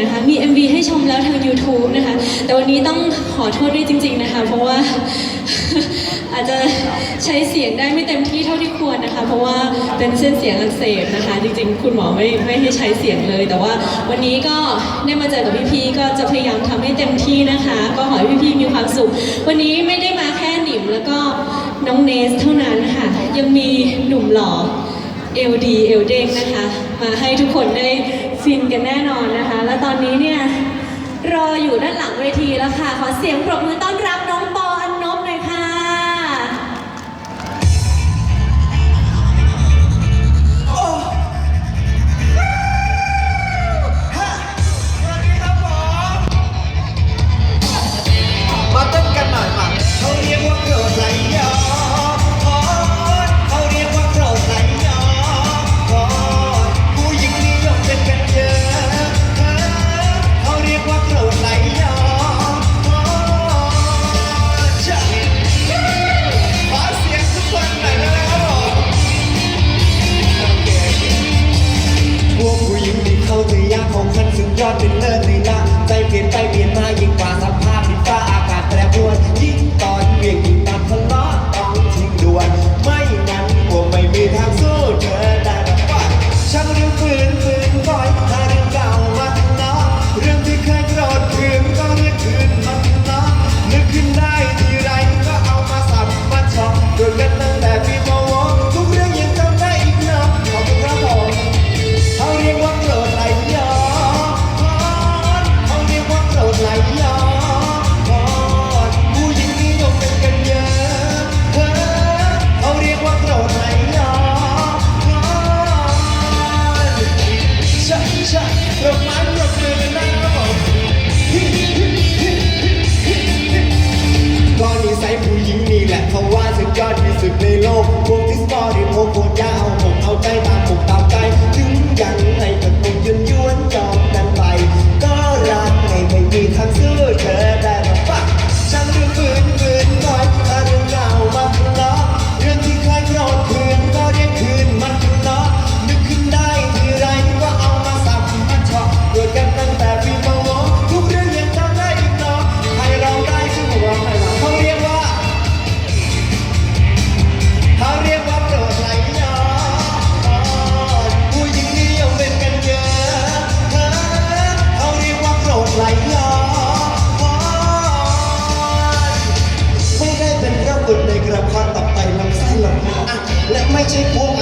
นะคะแก้บนนะคะ มี MV ให้ชมแล้วทาง YouTube นะคะ แต่วันนี้ต้องขอโทษด้วยจริง ๆนะคะ เพราะว่า อาจจะใช้เสียงได้ไม่เต็มที่เท่าที่ควรนะคะ เพราะว่าเป็นเส้นเสียงอักเสบนะคะ จริงๆ คุณหมอไม่ไม่ให้ใช้เสียงเลย แต่ว่าวันนี้ก็ได้มาเจอกับพี่ๆก็จะพยายามทำให้เต็มที่นะคะ ก็ขอให้พี่ๆมีความสุข วันนี้ไม่ได้มาแค่หนิมแล้วก็น้องเนสเท่านั้นค่ะ ยังมีหนุ่มหล่อเอลดีเอลเด้งนะคะ มาให้ทุกคนได้ ฟินกันแน่นอนนะคะ แล้วตอนนี้เนี่ยรออยู่ด้านหลังเวทีแล้วค่ะ ขอเสียงปรบมือต้อนรับ แล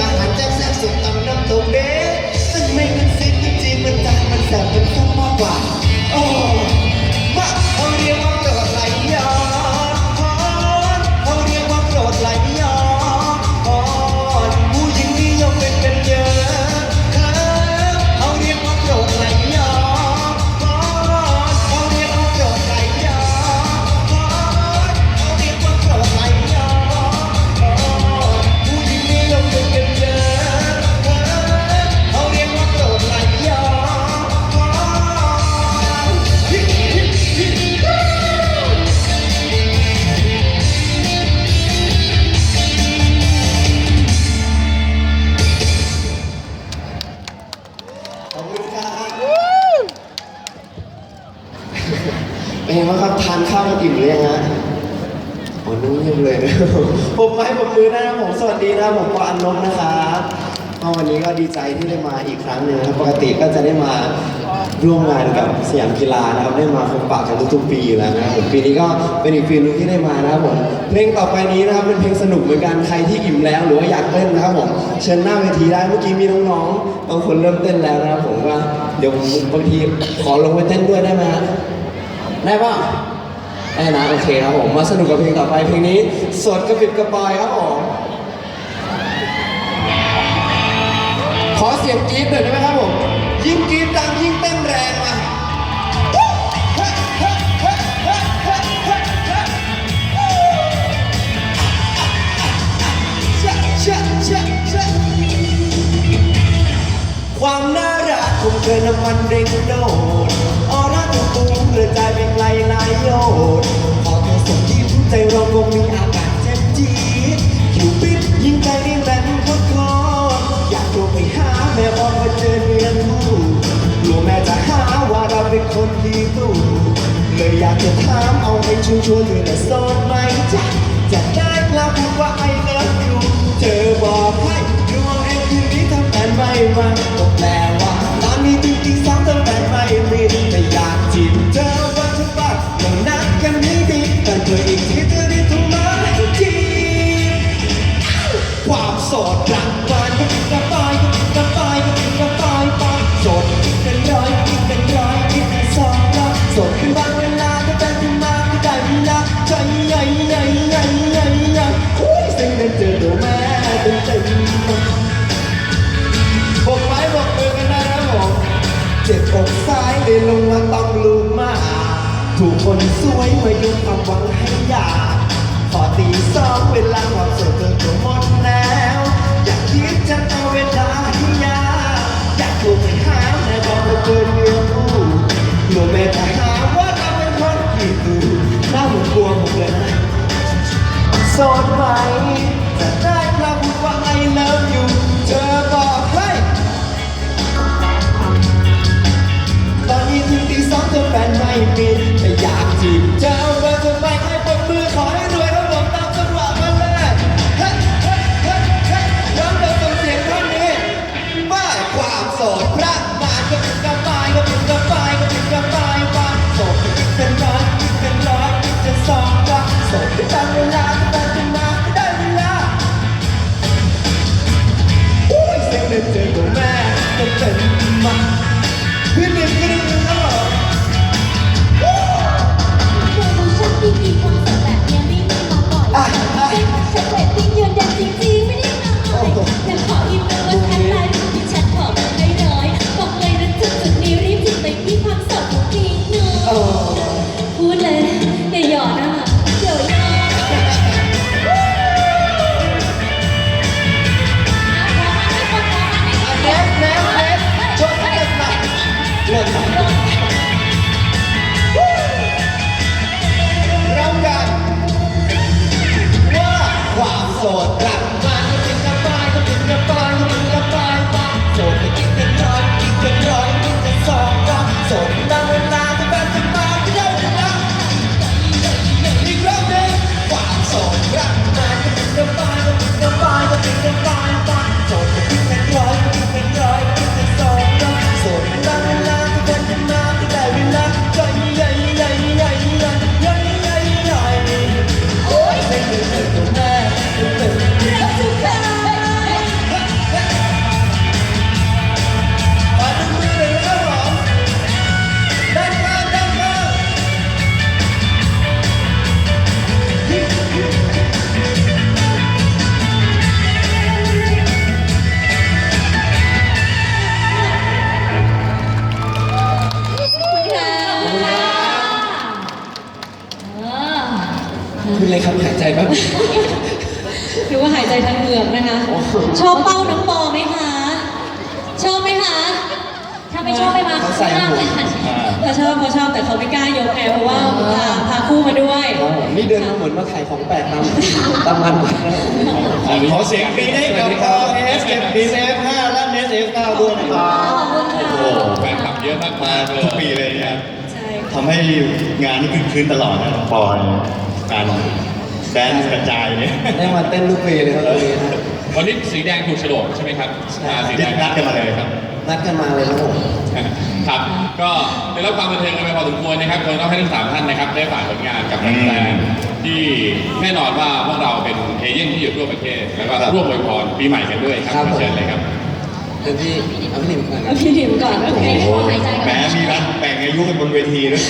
อบคุณครับเป็นไงบ้างครับทานข้าวกันอิ่มหรือยังฮะโอ้นุ่มยิ่งเลยนะผมมาให้ผมมือได้นะผมสวัสดีนะผมปออันนบนะครับก็วันนี้ก็ดีใจที่ได้มาอีกครั้งหนึ่งนะครับปกติก็จะได้มา ร่วมงานกับสยามกีฬานะครับได้มาพบปะกันทุกๆปีอยู่แล้วนะครับผมปีนี้ก็เป็นอีกปีนึงที่ได้มานะครับผมเพลงต่อไปนี้นะครับเป็นเพลงสนุกเหมือนกันใครที่อิ่มแล้วหรือว่าอยากเต้นนะครับผมเชิญหน้าเวทีได้เมื่อกี้มีน้องๆบางคนเริ่มเต้นแล้วนะครับผมก็เดี๋ยวบางทีขอลงไปเต้นด้วยได้ไหมฮะได้ปะได้นะโอเคครับผมมาสนุกกับเพลงต่อไปเพลงนี้สดกระปิบกระปอยครับผมขอเสียงกรี๊ดหน่อยได้ไหมครับผมยิ่งกรี๊ดดังยิ่งเต้น ความน่ารักของเธอน้ำมันเร่งโดดออร่าตุ้มตุ้มกระจายไปไกลหลายโยชน์พอเธอส่งยิ้มใจเราคงมีอาการเจ็บจี๊ดคิวปิดยิ่งใจเรียงแรงโคตรอยากโทรไปหาแม่บอกว่าเจอเดือนคู่กลัวแม่จะหาวเราเป็นคนที่ตู้เลยอยากจะถามเอาให้ชัวร์ๆเธอน่ะโสดไหม อกซ้ายเลยลงมาต้องลูกมา ถูกคนสวยมายุความหวังให้อยากพอตีสองเวลาความสุขเธอก็หมดแล้ว อยากคิดจะเอาเวลาให้ยาอยากโทรไปหาแม่บอกว่าเกินเรื่องพูดกลัวแม่จะหาว่าเราเป็นคนขี้ตูน่าหมดกลัวหมดเลยนะโสดไหมจะได้ครับว่า ไม่มีแต่อ คุณเลยครับหายใจแป๊บนึงหรือว่าหายใจทางเหงือกนะคะชอบเป้าน้องปอไหมคะ ชอบไหมคะ ถ้าไม่ชอบไม่มาเขาใส่หัวเขาชอบเขาชอบแต่เขาไม่กล้ายกแอร์เพราะว่าพาพาคู่มาด้วย ครับผมนี่เดินมาเหมือนมาขายของแปลกตามตามงานวัดนะครับขอเสียงปีให้กับพอเอสเอฟดีเอฟห้าและเนสเอฟเก้าด้วยนะครับขอบคุณค่ะ โอ้โหแฟนคลับเยอะมากมายเลยทุกปีเลยเนี่ยใช่ ทำให้งานนี้คึกคืนตลอดนะปอยการแดนซ์กระจายเนี่ยได้มาเต้นลูกเพลเลยครับตรงนี้นะวันนี้สีแดงถูกโฉลกใช่ไหมครับอ่าสีแดยึดงนัดกันมาเลยครับ นัดกันมาเลยครับผม ครับ ก็ได้รับความบันเทิงกันไปพอสมควรนะครับคงต้องให้ทั้งสามท่านนะครับ ได้ฝากผลงานกับแฟนๆที่แน่นอนว่าพวกเราเป็นเอเย่นที่อยู่ทั่วประเทศ แล้วก็ร่วมอวยพรปีใหม่กันด้วยครับครับผม เชิญเลยครับเดี๋ยวพี่เอาพี่หนิมก่อนเอาพี่ดิมก่อนโอเคโอ้โหหายใจก่อน แหมมีรัน แบ่งอายุกันบนเวทีด้วย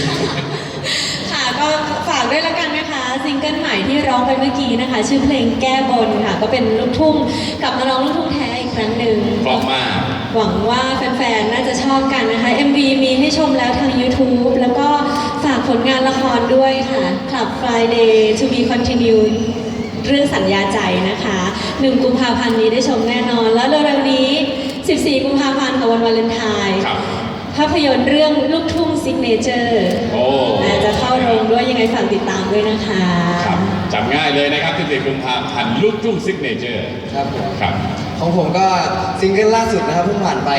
ค่ะก็ฝากด้วยแล้วกันนะคะซิงเกิลใหม่ที่ร้องไปเมื่อกี้นะคะ ชื่อเพลงแก้บนค่ะ ก็เป็นลูกทุ่งกลับมาร้องลูกทุ่งแท้อีกครั้งหนึ่งพร้อมมาก หวังว่าแฟนๆ น่าจะชอบกันนะคะ MV มีให้ชมแล้วทาง YouTube แล้วก็ฝากผลงานละครด้วยค่ะ Club Friday to be continued เรื่องสัญญาใจนะคะ1กุมภาพันธ์นี้ได้ชมแน่นอน แล้วเร็วๆนี้ 14 กุมภาพันธ์ค่ะวันวาเลนไทน์ครับภาพยนตร์เรื่องลูกทุ่งซิกเนเจอร์โอ้ จะเข้าโรงด้วยยังไงฝากติดตามด้วยนะคะ ครับจำง่ายเลยนะครับ14กุมภาพันธ์ลูกทุ่งซิกเนเจอร์ครับผมครับขของผมก็ซิงเกิลล่าสุดนะครับเพิ่งผ่านไป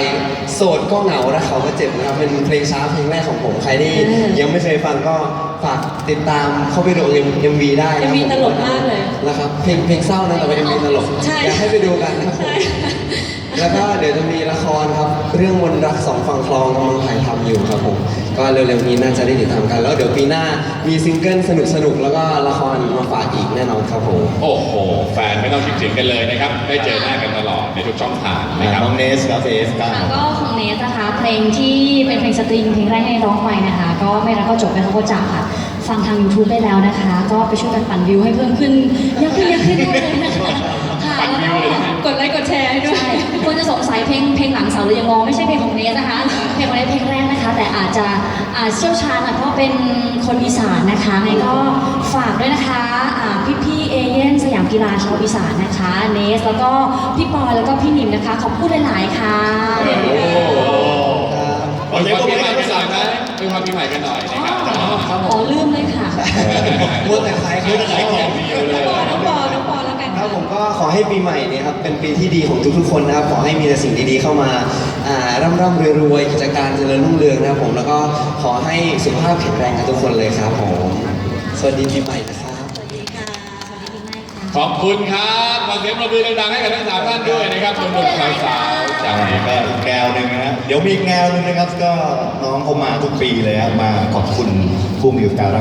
โสดก็เหงาและเขาก็เจ็บนะครับเป็นเพลงช้าเพลงแรกของผมใครที่ยังไม่เคยฟังก็ฝากติดตามเข้าไปดูเอ็มวีได้นะครับ MV ผมตลกมากเลยแล้วครับเพลงเพลงเศร้านะแต่ว่าเอ็มวีตลกใช่อยากให้ไปดูกันนะครับผม ใช่ แล้วก็เดี๋ยวจะมีละค รครับเรื่องมนต์รักสองฝั่งคลองกำลังถ่ายทำอยู่ครับผม ก็เร็วๆนี้น่าจะได้ติดตามกัน แล้วเดี๋ยวปีหน้ามีซิงเกิลสนุกๆ แล้วก็ละครมาฝากอีกแน่นอนครับผม โอ้โห แฟนไม่ต้องคิดถึงกันเลยนะครับ ได้เจอหน้ากันตลอดในทุกช่องทางนะครับ น้องเนสครับเอฟก้าค่ะก็ของเนสนะคะเพลงที่เป็นเพลงสตริงเพลงแรกให้ร้องไปนะคะ ก็ไม่รักก็จบไม่รักก็จากค่ะฟังทาง YouTube ได้แล้วนะคะ ก็ไปช่วยกันปั่นวิวให้เพิ่มขึ้นเยอะขึ้นเยอะขึ้นด้วยนะคะ จจะอาจเชี่ยวชาญหน่อยเพราะเป็นคนอีสานนะคะไงก็ฝากด้วยนะคะอ่าพี่ๆเอเย่นสยามกีฬาชาวอีสานนะคะเนสแล้วก็พี่ปอยแล้วก็พี่หนิมนะคะขอบคุณหลายๆค่ะโอ้โหขอเสียงปรบมือให้กับปีทั้งใหม่สามกันหน่อยนะเป็นความปีใหม่กันหน่อยนะครับครับผอ๋อมลืมเลยค่ะมัวแต่ขายมัวแต่ขายของเดียวเลยน้องปอน้องปอแล้วกันครับผมก็ขอให้ปีใหม่เนี่ยครับเป็นปีที่ดีของทุกๆคนนะครับขอให้มีแต่สิ่งดีๆเข้ามา อ่าร่ำร่ำรวยๆกิจการเจริญรุ่งเรืองนะครับผมแล้วก็ขอให้สุขภาพแข็งแรงกันทุกคนเลยครับผม สวัสดีปีใหม่นะครับ สวัสดีค่ะขอบคุณครับขอเสียงปรบมือดังๆให้กับทั้งสามท่านด้วยนะครับหนุ่มๆสาวๆจากก็อีกแนวหนึ่งนะฮะเดี๋ยวมีอีกแนวหนึ่งนะครับ ก็น้องเขามาทุกปีเลยครับมาขอบคุณผู้มีโอกาสรัก